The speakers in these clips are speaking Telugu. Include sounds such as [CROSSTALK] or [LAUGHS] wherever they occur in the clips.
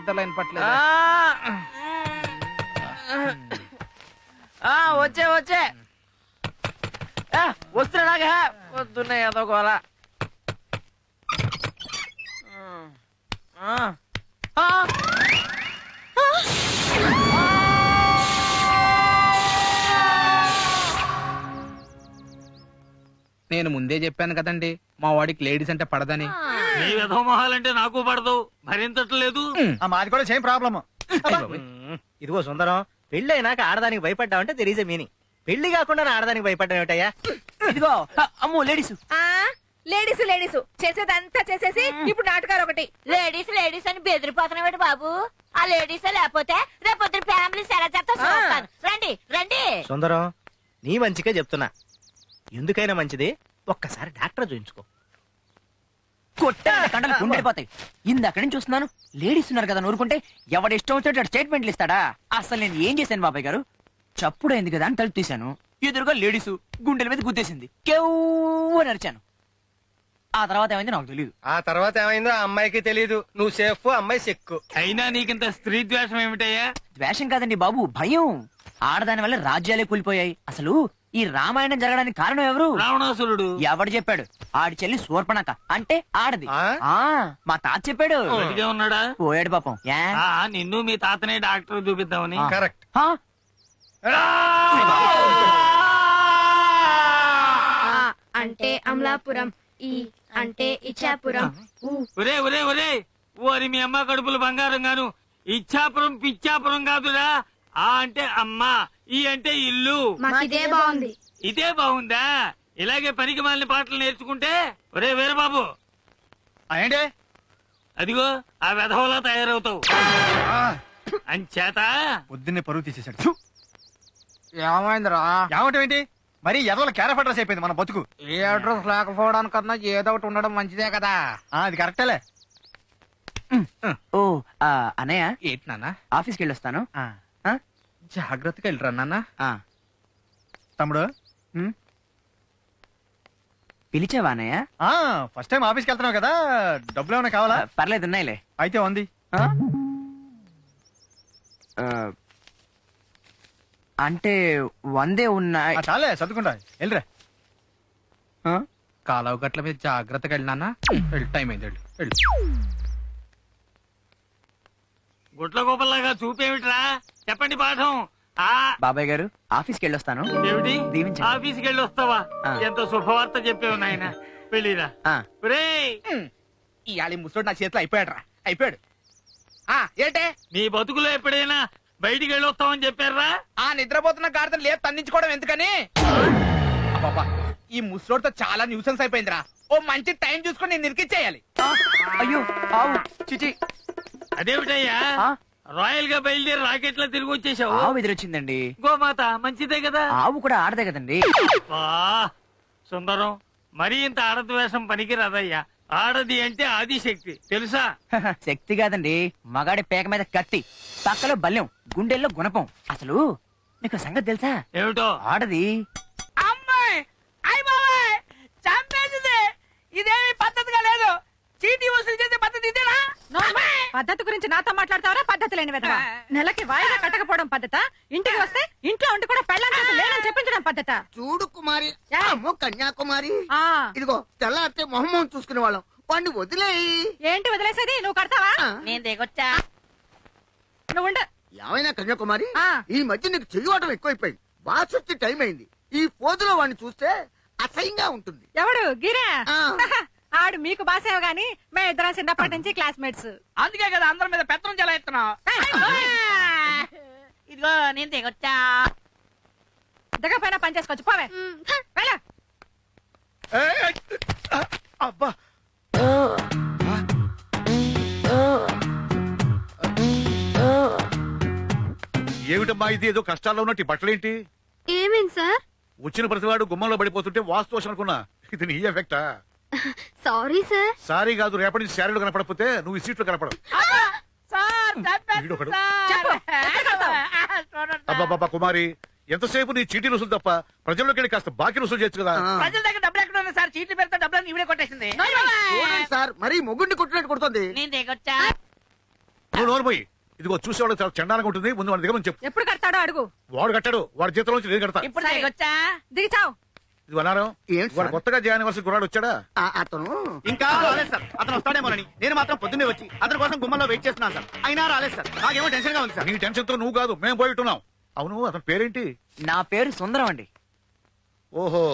నిద్రలో వినపట్లేదు వచ్చే వచ్చే. ఆ, వస్తున్నాగా వస్తున్నా ఏదో గోల. ఆ. నేను ముందే చెప్పాను కదండి మా వాడికి లేడీస్ అంటే పడదని. నీ విధమొహాలంటే నాకు పడదు భరించట్లేదు ఆ మాది కూడా సేమ్ ప్రాబ్లమ్. ఇదిగో సుందరం పెళ్ళి అయినాక ఆడదానికి భయపడ్డావంటే తెర్ ఈజ్ మీనింగ్ పెళ్ళి కాకుండా ఆడదానికి భయపడ్డా ఏమిటయ్యా? ఇదిగో అమ్మో లేడీస్. ఆ లేడీస్ లేడీస్. చేసేదంతా చేసేసి ఇప్పుడు నాటకాలు ఒకటి. లేడీస్ లేడీస్ అని బెదిరిపోతున్నాడు బాబు? ఆ లేడీస్ లేకపోతే రేపొద్దు ఫ్యామిలీస్ ఎలా చేస్తా చూస్తాను. రండి రండి. సుందరం నీ మంచిగా చెప్తున్నా. ఎందుకైనా మంచిది. ఒక్కసారి డాక్టర్ చూయించుకో. కొట్టే కండలు [LAUGHS] గుండెపోతాయి ఇందక్కడి నుంచి చూస్తున్నాను. లేడీస్ ఉన్నారు కదా నూరుకుంటే ఎవడ ఇష్టం వచ్చేటట్టు స్టేట్మెంట్లు ఇస్తాడా? అసలు నేను ఏం చేశాను బాబాయ్ గారు? చప్పుడైంది కదా అని తలుపు తీశాను. ఎదురుగా లేడీస్ గుండెల మీద గుద్దేసింది. కేవ్ నరిచాను ఆ తర్వాత ఏమైంది నాకు తెలియదు ఆ తర్వాత ఏమైందో ఆ అమ్మాయికి తెలియదు నువ్వు సేఫ్ అమ్మాయి చెక్కు అయినా నీకింత స్త్రీ ద్వేషం ఏమిటయ్యా? ద్వేషం కాదండి బాబు భయం. ఆడదాని వల్ల రాజ్యాలే కూలిపోయాయి. అసలు ఈ రామాయణం జరగడానికి కారణం ఎవరు? రావణాసురుడు. ఎవడు చెప్పాడు? ఆడి చెల్లి శూర్పణక అంటే ఆడది. ఆ? ఆ మా తాత చెప్పాడు. ఉన్నాడా? పోయాడు పాపం? ఆ నిన్ను మీ తాతనే డాక్టర్ చూపిద్దామని. ఆ. కరెక్ట్? ఆ అంటే అమలాపురం. ఈ అంటే ఇచ్చాపురం. ఊ. ఒరే ఒరే ఒరే. ఓరి మీ అమ్మ కడుపులు బంగారం గాను. ఇచ్చాపురం పిచ్చాపురం కాదురా. ఆ అంటే అమ్మ ఈ అంటే ఇల్లు. మాకిదే బాగుంది. ఇదే బాగుందా? ఇలాగే పనికి మాలిన పాటలు నేర్చుకుంటే ఒరే వీరబాబు. ఏంటి? అదిగో ఆ వెధవలా తయారవుతావు. అంచేత? పొద్దున్నే పరువు తీసేశాడు. ఫు! ఏమైందిరా? ఏమంటావు ఏంటి? మరి ఎదవల క్యారఫ్ అడ్రస్ అయిపోయింది మన బతుకు. ఏ అడ్రస్ లేకపోవడానికన్నా ఏదో ఒకటి ఉండడం మంచిదే కదా. ఆ, అది కరెక్టేలే. ఓ ఆ, అన్నయ్య? ఏంటి నాన్న? ఆఫీస్కి వెళ్ళొస్తాను? జాగ్రత్తగా వెళ్ళరా నాన్న. ఆ, తమ్ముడు? పిలిచావా అన్నయ్య? ఫస్ట్ టైం ఆఫీస్కి వెళ్తున్నావు కదా. డబ్బులు ఏమైనా కావాలా? పర్లేదు ఉన్నాయిలే. అయితే ఉంది. అంటే వందే ఉన్నాయి చాలే చదువుకుంటా వెళ్ళిరా? కాలువ గట్ల మీద జాగ్రత్తగా వెళ్ళి నాన్న. వెళ్ళు టైం అయింది వెళ్ళు. వెళ్ళు. గుట్ల గోపల్లాగా చూపేమిట్రా? చెప్పండి పాఠం. ఆ బాబాయ్ గారు ఆఫీస్కి వెళ్ళొస్తాను. ఏమిటి? దీవించండి. ఆఫీస్కి వెళ్ళి వస్తావా ఆ. ఎంత శుభవార్త చెప్పావు నాయన. వెళ్ళిరా. ఆ, ఇవాళ ముసలోడు నా చేతిలో అయిపోయాడు రా అయిపోయాడు. ఆ ఏంటే? నీ బతుకులో ఎప్పుడైనా బయటికి వెళ్ళి వస్తామని చెప్పారా? ఆ నిద్రపోతున్న గాడిదలు లేదు తన్నించుకోవడం ఎందుకని? అబ్బబ్బా, ఈ ముసలోడితో చాలా న్యూసెన్స్ అయిపోయిందిరా. ఓ మంచి టైం చూసుకొని నేను నిరికిచ్చేయాలి అయ్యో ఆవు చిచి. అదేమిటయ్యా? ఆ? రాయల్గా బయలుదేరి రాకెట్లో తిరిగి వచ్చేసావు? ఆవు ఎదురొచ్చిందండి. గోమాత మంచిదే కదా ఆవు కూడా ఆడదే కదండి. సుందరం మరీ ఇంత ఆడద్వేషం పనికి రాదయ్యా ఆడది అంటే ఆదిశక్తి తెలుసా? శక్తి కాదండి. మగాడి పేక మీద కత్తి పక్కలో బల్యం గుండెల్లో గుణపం. అసలు నీకు సంగతి తెలుసా? ఏమిటో? ఆడది అమ్మాయి అయ్య బాబాయ్ చంపేసింది ఇదేమి పద్ధతిగా లేదు చీటీ వసూలు చేసే పద్ధతి ఇదేనా? పద్ధతి గురించి నాతో మాట్లాడతావరా? పద్ధతి లేని విధవా? నెలకి వాయిదా కట్టకపోవడం పద్ధత? ఇంటికి వస్తే ఇంట్లో ఉండి కూడా పెళ్ళాం చేత లేనని చెప్పించడం పద్ధత? చూడు కుమారి. కన్యాకుమారి. ఆ. ఇదిగో తెల్లారితే మొహమ్మం చూసుకునే వాళ్ళం. వాడిని వదిలేయి. ఏంటి వదిలేసేది? నువ్వు కడతావా? నేను దిగొచ్చా. నువ్వు ఏమైనా కన్యాకుమారి? ఆ. ఈ మధ్య నీకు చెయ్యవటం ఎక్కువైపోయింది. బాస్ వచ్చే టైం అయింది. ఈ పోజులో వాడిని చూస్తే అసహ్యంగా ఉంటుంది. ఎవడు? గిరా? ఆ. ఆడు మీకు బాసేవ గాని మేము ఇద్దరం చిన్నప్పటి నుంచి క్లాస్మేట్స్. అందుకే కదా అందరి మీద పెత్తనం చాలా ఎత్తున్నావు ఇదిగో నేను దిగొచ్చా. దిగపోయినా పని చేసుకోవచ్చు. పోవే. వెళ్ళ. అబ్బా. ఏమిటమ్మా ఇది? ఏదో కష్టాల్లో ఉన్నట్టు ఈ బట్టలేంటి? ఏమైంది సార్? వచ్చిన ప్రతివాడు గుమ్మంలో పడిపోతుంటే వాస్తు అనుకున్నా. ఇది నీ ఎఫెక్టా? Sorry sir. సారీ కాదు రేపటి నుంచి శారీలో కనపడకపోతే నువ్వు ఈ సీట్లో కనపడవు. వీడొకడు. అబ్బాబ్బా కుమారి ఎంతసేపు నీ చీటీ రుసులు తప్ప ప్రజల్లోకి వెళ్ళి కాస్త బాకీ రుసులు చేయొచ్చు కదా. ప్రజల దగ్గర డబ్బులు ఎక్కడ ఉన్నాయి సార్? చీట్లు పెడితే డబ్బులు ఇవిడే కొట్టేసింది. చూడండి సార్ మరీ మొగుడిని కొట్టినట్టు కొడుతుంది. నేను దిగొచ్చా? నువ్వు నోరు పోయి ఇదిగో చూసేవాళ్ళకి చాలా చండాలంగా ఉంటుంది. ముందు వాడి దగ్గర నుంచి చెప్పు. ఎప్పుడు కడతాడో అడుగు. వాడు కట్టాడు. వాడి జీతం నుంచి నేను కడతా. ఇప్పుడు దిగొచ్చా? దిగిచావు ఇది ఏంటి వాడు సార్? కొత్తగా జాయిన్ అవ్వాల్సిన కుర్రాడు వచ్చాడా? ఆ, అతను ఇంకా రాలేదు సార్. అతను వస్తాడేమోనని నేను మాత్రం పొద్దున్నే వచ్చి అతని కోసం గుమ్మంలో వెయిట్ చేస్తున్నాను సార్. అయినా రాలేదు సార్. నాకేమో టెన్షన్గా ఉంది సార్. నీ టెన్షన్తో నువ్వు కాదు మేము పోయి ఉంటున్నాం. అవును అతని పేరేంటి? నా పేరు సుందరం అండి. ఓహో.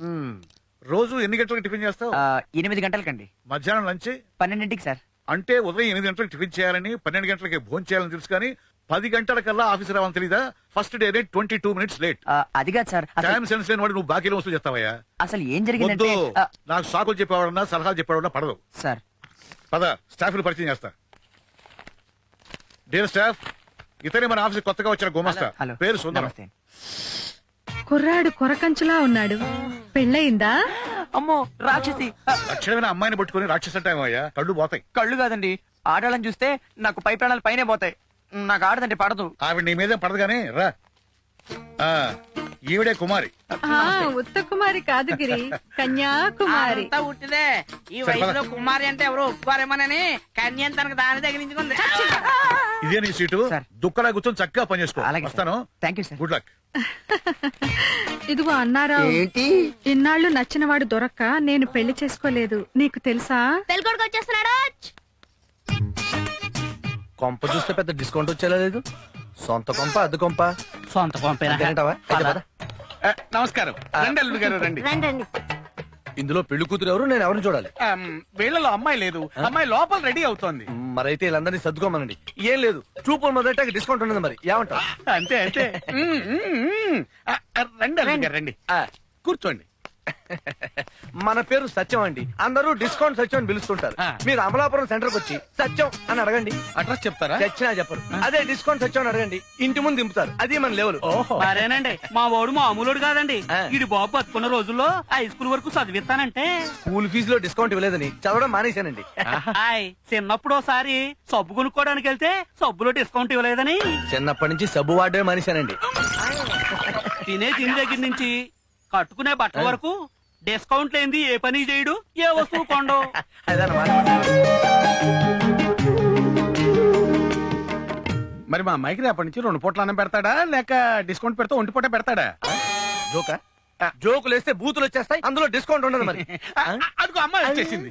ఉమ్. రోజు ఎన్ని గంటలకు టిఫిన్ చేస్తావు? ఆ, ఎనిమిది గంటలకండి. మధ్యాహ్నం లంచ్? పన్నెండింటికి సార్. అంటే ఉదయం ఎనిమిది గంటలకు టిఫిన్ చేయాలని పన్నెండు గంటలకి భోజనం చేయాలని తెలుసు కానీ పది గంటల కల్లా ఆఫీస్ రావాలని తెలీదా? First day twenty two minutes late ఆ, అది కాదు సార్. అసలు- టైం సెన్స్ లేని వాడు నువ్వు బాకీలో వస్తూ చేస్తావయ్యా? అసలు ఏం వద్దు. జరిగిందంటే ఆ, నాకు సాకులు చెప్పేవాడన్నా సలహాలు చెప్పేవాడన్నా పడదు. సార్. పద స్టాఫ్ పరిచయం చేస్తా. డియర్ స్టాఫ్ ఇతనే మన ఆఫీస్ కొత్తగా వచ్చిన గుమస్తా. హలో పేరు సుందరం. నమస్తే. కుర్రాడు కొరకంచులా ఉన్నాడు. పెళ్ళయిందా? అమ్మో రాక్షసి. ఆ, లక్షణమైన అమ్మాయిని పట్టుకుని రాక్షస టైం అయ్యా కళ్ళు పోతాయి. కళ్ళు కాదండి. ఆడాలని చూస్తే నాకు పై ప్రాణాలు పైనే పోతాయి. నాకు ఆడదండి పడదు. ఆవిడ నీ మీదే పడదు కానీ రా. ఆ, ఈవిడే కుమారి. ఆ, ఉత్త కుమారి కాదు గిరి కన్యాకుమారి. అంతా ఉట్టిదే. ఈ వయసులో. కుమారి అంటే ఎవరు ఒప్పుకోరేమోనని కన్యం తనకు దాని తగిలించుకుంది. ఇదే నీ సీటు. సార్. దుక్కలా కూర్చొని చక్కగా పనిచేసుకో అలాగే వస్తాను? Thank you sir good luck ఇదిగో అన్నారావు ఏంటి? ఇన్నాళ్ళు నచ్చినవాడు దొరక్క నేను పెళ్ళి చేసుకోలేదు. నీకు తెలుసా? తెలుగుడికి వచ్చేస్తున్నాడు కొంప చూస్తే పెద్ద డిస్కౌంట్ వచ్చేలా లేదు. సొంత కొంప అద్దె కొంప. సొంత పంపిన అంతేనంటావా? అయితే పద. నమస్కారం. రండి అల్లుడు గారు రండి. రండి రండి ఇందులో పెళ్ళి కూతురు ఎవరు? నేను ఎవరిని చూడాలి? ఆమ్, వీళ్ళలో అమ్మాయి లేదు. అమ్మాయి లోపల రెడీ అవుతోంది. మరైతే వీళ్ళందరినీ సర్దుకోమనండి. ఏం లేదు. చూపులు మొదట డిస్కౌంట్ ఉండదు మరి. ఏమంటావు? అంతే అంతే. ఉమ్, ఉమ్, ఉమ్. ఆ, ఆ, రండి అల్లుడు గారు రండి. ఆ, కూర్చోండి. మన పేరు సత్యం అండి. అందరూ డిస్కౌంట్ సత్యం అని పిలుస్తుంటారు. ఆ. మీరు అమలాపురం సెంటర్కి వచ్చి సత్యం అని అడగండి. అడ్రస్ చెప్తారా? చచ్చినా చెప్పరు. అదే డిస్కౌంట్ సత్యం అని అడగండి. ఇంటి ముందు దింపుతారు. అది మన లెవెల్. ఓహో. మరేనండి మా వాడు మామూలుడు కాదండి. ఆ. ఇడి బాబు బతుకున్న రోజుల్లో హై స్కూల్ వరకు చదివిస్తానంటే. స్కూల్ ఫీజులో డిస్కౌంట్ ఇవ్వలేదని చదవడం మానేశానండి. హాయ్ చిన్నప్పుడు ఒకసారి సబ్బు కొనుక్కోవడానికి వెళ్తే సబ్బులో డిస్కౌంట్ ఇవ్వలేదని. చిన్నప్పటి నుంచి సబ్బు వాడమే మానేశానండి. తినే తిని దగ్గర నుంచి కట్టుకునే బట్టల వరకు డిస్కౌంట్ లేనిది ఏ పని చేయడు? ఏ వస్తువు కొండో [LAUGHS] మరి మా అమ్మాయికి రేపటి నుంచి రెండు పూట్ల అన్నం పెడతాడా? లేక డిస్కౌంట్ పెడతా ఒంటి పూట పెడతాడా? జోకా? జోకులు వేస్తే బూతులు వచ్చేస్తాయి అందులో డిస్కౌంట్ ఉండదు మరి. [LAUGHS] అదిగో అమ్మాయి వచ్చేసింది.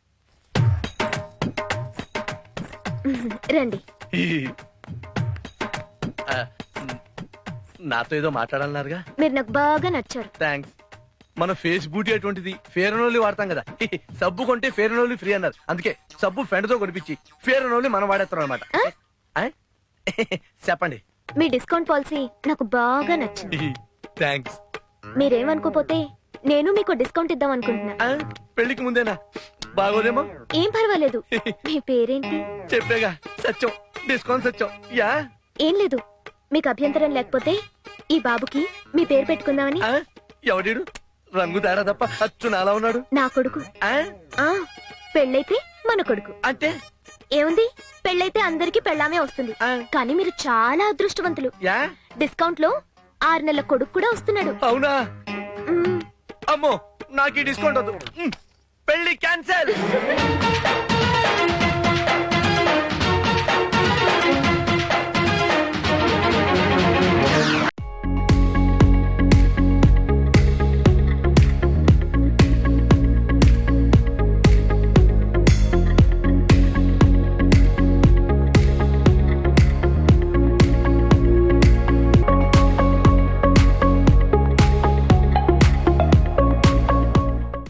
రండి. నాతో ఏదో మాట్లాడాలన్నారుగా? మీరు నాకు బాగా నచ్చారు. థ్యాంక్స్ మన ఫేస్ బూటీ అటువంటిది ఫేర్ అండ్ ఓన్లీ వాడతాం కదా. సబ్బు కొంటే ఫేర్ అండ్ ఓన్లీ ఫ్రీ అన్నారు. అందుకే సబ్బు ఫ్రెండ్తో కొనిపించి ఫేర్ అండ్ ఓన్లీ మనం వాడేస్తాం అనమాట చెప్పండి. మీ డిస్కౌంట్ పాలసీ నాకు బాగా నచ్చింది. థ్యాంక్స్ మీరేమనుకోపోతే నేను మీకు డిస్కౌంట్ ఇద్దాం అనుకుంటున్నా. పెళ్ళికి ముందేనా? బాగోదేమో? ఏం పర్వాలేదు. మీ పేరేంటి? చెప్పేగా సత్యం. డిస్కౌంట్ సత్యం. యా? ఏం లేదు. మీకు అభ్యంతరం లేకపోతే ఈ బాబుకి మీ పేరు పెట్టుకుందామని? ఎవడీడు? రంగు తేడా తప్ప అచ్చు నాలా ఉన్నాడు. నా కొడుకు. ఆ? ఆ పెళ్ళైతే మన కొడుకు. అంటే? ఏముంది? పెళ్ళైతే అందరికి పెళ్ళామే వస్తుంది. కానీ మీరు చాలా అదృష్టవంతులు. యా? డిస్కౌంట్లో ఆరు నెలల కొడుకు కూడా వస్తున్నాడు. అవునా? మ్మ్. అమ్మో నాకు డిస్కౌంట్ వద్దు. పెళ్ళి క్యాన్సిల్.